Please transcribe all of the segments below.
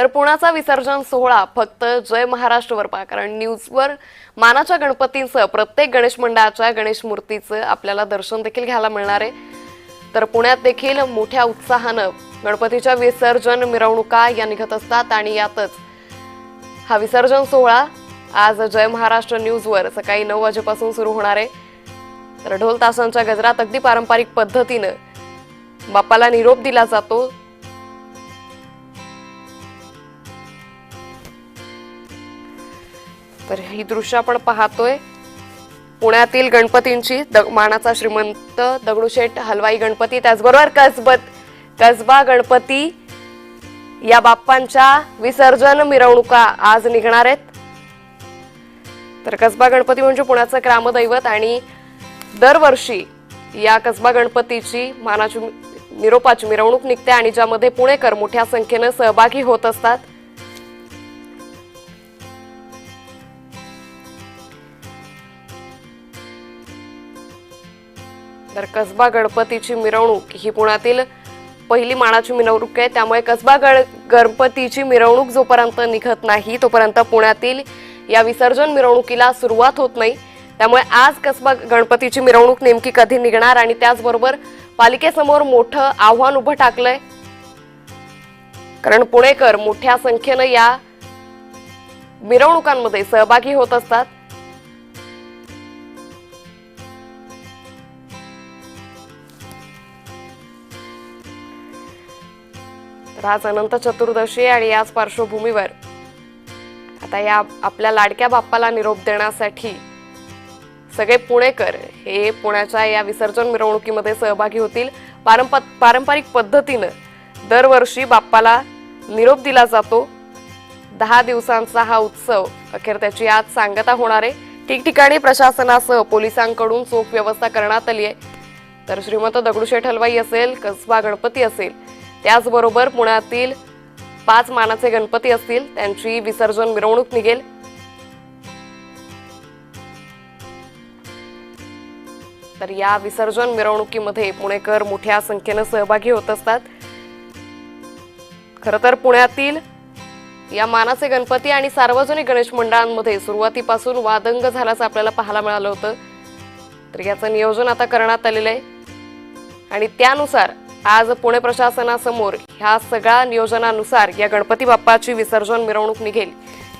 तर पुण्याचा विसर्जन सोहळा फक्त जय महाराष्ट्रवर पहा कारण न्यूजवर मानाच्या गणपतींचं प्रत्येक गणेश मंडळाच्या गणेश मूर्तीचं आपल्याला दर्शन देखील घ्यायला मिळणार आहे. तर पुण्यात देखील मोठ्या उत्साहानं गणपतीच्या विसर्जन मिरवणुका या निघत असतात आणि यातच हा विसर्जन सोहळा आज जय महाराष्ट्र न्यूजवर सकाळी नऊ वाजेपासून सुरू होणार आहे. तर ढोल तासांच्या गजरात अगदी पारंपरिक पद्धतीनं बाप्पाला निरोप दिला जातो. तर ही दृश्य आपण पाहतोय. पुण्यातील गणपतींची द- मानाचा श्रीमंत दगडूशेठ हलवाई गणपती. त्याचबरोबर कसबत कसबा गणपती या बाप्पांच्या विसर्जन मिरवणुका आज निघणार आहेत. तर कसबा गणपती म्हणजे पुण्याचं ग्रामदैवत आणि दरवर्षी या कसबा गणपतीची मानाची निरोपाची मिरवणूक निघते आणि ज्यामध्ये पुणेकर मोठ्या संख्येनं सहभागी होत असतात. तर कसबा गणपतीची मिरवणूक ही पुण्यातील पहिली मानाची मिरवणूक आहे. त्यामुळे कसबा गण गणपतीची मिरवणूक जोपर्यंत निघत नाही तोपर्यंत पुण्यातील या विसर्जन मिरवणुकीला सुरुवात होत नाही. त्यामुळे आज कसबा गणपतीची मिरवणूक नेमकी कधी निघणार आणि त्याचबरोबर पालिकेसमोर मोठं आव्हान उभं टाकलंय. कारण पुणेकर मोठ्या संख्येनं या मिरवणुकांमध्ये सहभागी होत असतात. तर आज अनंत चतुर्दशी आणि याच पार्श्वभूमीवर आता या आपल्या लाडक्या बाप्पाला निरोप देण्यासाठी सगळे पुणेकर हे पुण्याच्या या विसर्जन मिरवणुकीमध्ये सहभागी होतील. पारंप पारंपरिक पद्धतीनं दरवर्षी बाप्पाला निरोप दिला जातो. दहा दिवसांचा हा उत्सव अखेर त्याची आज सांगता होणार आहे. ठिकठिकाणी प्रशासनासह पोलिसांकडून चोख व्यवस्था करण्यात आली आहे. तर श्रीमंत दगडूशेठ हलवाई असेल कसबा गणपती असेल त्याचबरोबर पुण्यातील पाच मानाचे गणपती असतील त्यांची विसर्जन मिरवणूक निघेल. तर या विसर्जन मिरवणुकीमध्ये पुणेकर मोठ्या संख्येनं सहभागी होत असतात. खर तर पुण्यातील या मानाचे गणपती आणि सार्वजनिक गणेश मंडळांमध्ये सुरुवातीपासून वादंग झाल्याचं आपल्याला पाहायला मिळालं होतं. तर याचं नियोजन आता करण्यात आलेलं आहे. आणि त्यानुसार आज पुणे प्रशासनासमोर ह्या सगळ्या नियोजनानुसार या गणपती बाप्पाची विसर्जन मिरवणूक निघेल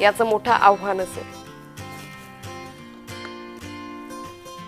याचं मोठं आव्हान असेल